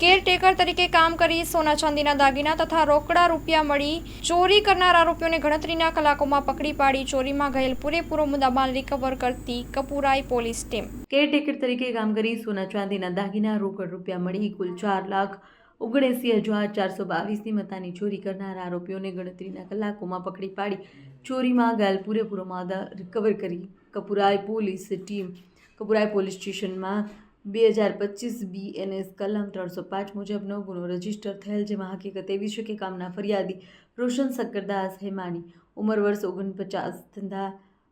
Caretaker તરીકે કામ કરી સોના ચાંદીના દાગીના તથા રોકડા રૂપિયા મળી ચોરી કરનાર આરોપીઓને ગણતરીના કલાકોમાં પકડી પાડી ચોરીમાં ગયેલ પૂરેપૂરો મુદ્દામાલ રિકવર કરતી કપુરાઈ પોલીસ ટીમ. કેરટેકર તરીકે કામ કરી સોના ચાંદીના દાગીના, રોકડ રૂપિયા મળી કુલ ચાર લાખ ઓગણસી હજાર ચારસો બાવીસની મતાની ચોરી કરનાર આરોપીઓને ગણતરીના કલાકોમાં પકડી પાડી ચોરીમાં ગયેલ પૂરેપૂરો માદા રિકવર કરી Kapurai police team. Kapurai police સ્ટેશનમાં બે હજાર પચીસ બીએનએસ કલમ ત્રણસો પાંચ મુજબનો ગુનો રજિસ્ટર થયેલ, જેમાં હકીકત એવી છે કે કામના ફરિયાદી રોશન શક્કરદાસ હેમાની ઉંમર વર્ષ ઓગણપચાસ ધંધા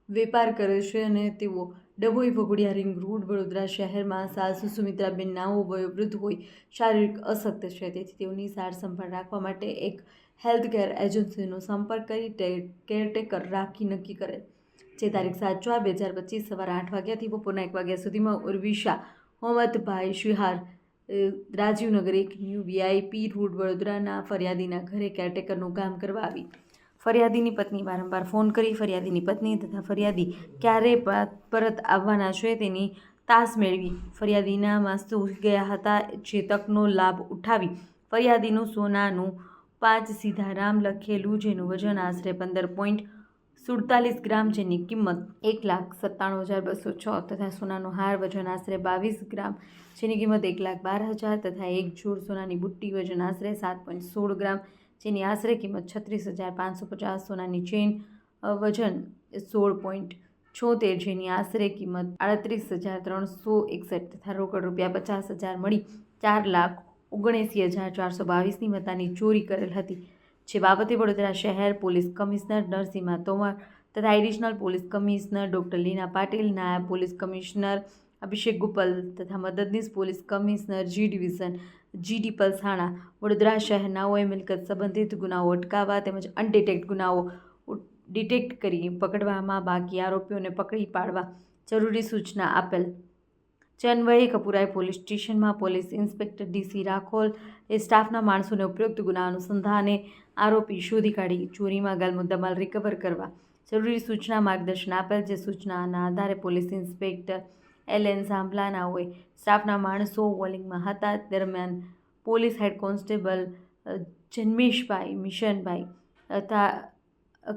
વેપાર કરે છે અને તેઓ ડભોઈ, ભગોડિયા રિંગ રોડ, વડોદરા શહેરમાં સાસુ સુમિત્રાબેન નાઓ વયોવૃદ્ધ હોય, શારીરિક અશક્ત છે. તેથી તેઓની સાર સંભાળ રાખવા માટે એક હેલ્થ કેર એજન્સીનો સંપર્ક કરી કેરટેકર રાખી નક્કી કરે. જે તારીખ સાત ચાર બે હજાર પચીસ સવારે આઠ વાગ્યાથી બપોરના એક વાગ્યા સુધીમાં ઉર્વિશા મોહમ્મદભાઈ શિહાર રાજીવનગર એક ન્યૂ વીઆઈપી રોડ વડોદરાના ફરિયાદીના ઘરે કેરટેકરનું કામ કરવા આવી. ફરિયાદીની પત્ની વારંવાર ફોન કરી ફરિયાદીની પત્ની તથા ફરિયાદી ક્યારે પરત આવવાના છે તેની તાસ મેળવી. ફરિયાદીના માસ્તુ ગયા હતા જે તકનો લાભ ઉઠાવી. ફરિયાદીનું સોનાનું પાંચ સીધા રામ લખેલું, જેનું વજન આશરે પંદર પોઈન્ટ સુડતાલીસ ગ્રામ જેની કિંમત એક લાખ સત્તાણું હજાર બસો છ તથા સોનાનો હાર વજન આશરે બાવીસ ગ્રામ, જેની કિંમત એક લાખ બાર હજાર તથા એક જોડ સોનાની બુટ્ટી વજન આશરે સાત પોઈન્ટ સોળ ગ્રામ, જેની આશરે કિંમત છત્રીસ હજાર પાંચસો પચાસ સોનાની ચેઇન વજન સોળ પોઈન્ટ છોતેર, જેની આશરે કિંમત આડત્રીસ હજાર ત્રણસો એકસઠ તથા રોકડ રૂપિયા પચાસ હજાર મળી, ચાર લાખ ઓગણએંસી હજાર ચારસો બાવીસની મતાની ચોરી કરેલ હતી. જે બાબતે વડોદરા શહેર પોલીસ કમિશનર નરસિંહા તોમર તથા additional police commissioner doctor Leena Patil, નાયબ પોલીસ કમિશનર અભિષેક ગુપલ તથા મદદનીશ police commissioner G division G D Palsana Vadodara શહેરનાઓએ મિલકત સંબંધિત ગુનાઓ અટકાવવા તેમજ અનડિટેક્ટ ગુનાઓ ડિટેક્ટ કરી પકડવામાં બાકી આરોપીઓને પકડી પાડવા જરૂરી સૂચના આપેલ જે અન્વયે કપુરાઈ પોલીસ સ્ટેશનમાં પોલીસ ઇન્સ્પેક્ટર ડીસી રાખોલ એ સ્ટાફના માણસોને ઉપરોક્ત ગુના અનુસંધાને આરોપી શોધી કાઢી ચોરીમાં ગયેલ મુદ્દામાલ રિકવર કરવા. જરૂરી સૂચના માર્ગદર્શન આપેલ જે સૂચનાના આધારે પોલીસ ઇન્સ્પેક્ટર એલ એન હોય, સ્ટાફના માણસો વોલિંગમાં હતા. દરમિયાન પોલીસ હેડ કોન્સ્ટેબલ જન્મેશભાઈ, મિશનભાઈ તથા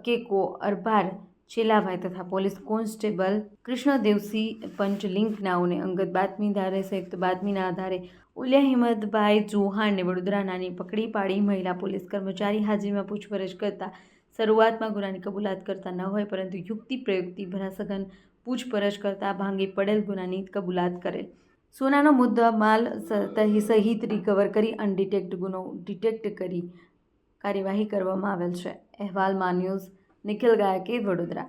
કેકો અરભાર ચેલાભાઈ તથા પોલીસ કોન્સ્ટેબલ કૃષ્ણદેવસિંહ પંચલિંક નાઓને અંગત બાતમીદારે સંયુક્ત બાતમીના આધારે ઉલિયા હિંમતભાઈ ચૌહાણને વડોદરા નાની પકડી પાડી મહિલા પોલીસ કર્મચારી હાજરીમાં પૂછપરછ કરતા શરૂઆતમાં ગુનાની કબૂલાત કરતા ન હોય પરંતુ યુક્તિ પ્રયુક્તિ ભરાસઘન પૂછપરછ કરતા ભાંગી પડેલ ગુનાની કબૂલાત કરેલ. સોનાનો મુદ્દા માલ સહિત રિકવર કરી અનડિટેક્ટ ગુનો ડિટેક્ટ કરી કાર્યવાહી કરવામાં આવેલ છે. અહેવાલમાં ન્યૂઝ ನಿಖಿಲ್ಗೆ ಹಾಕಿ ಹೊಡೆದ್ರ?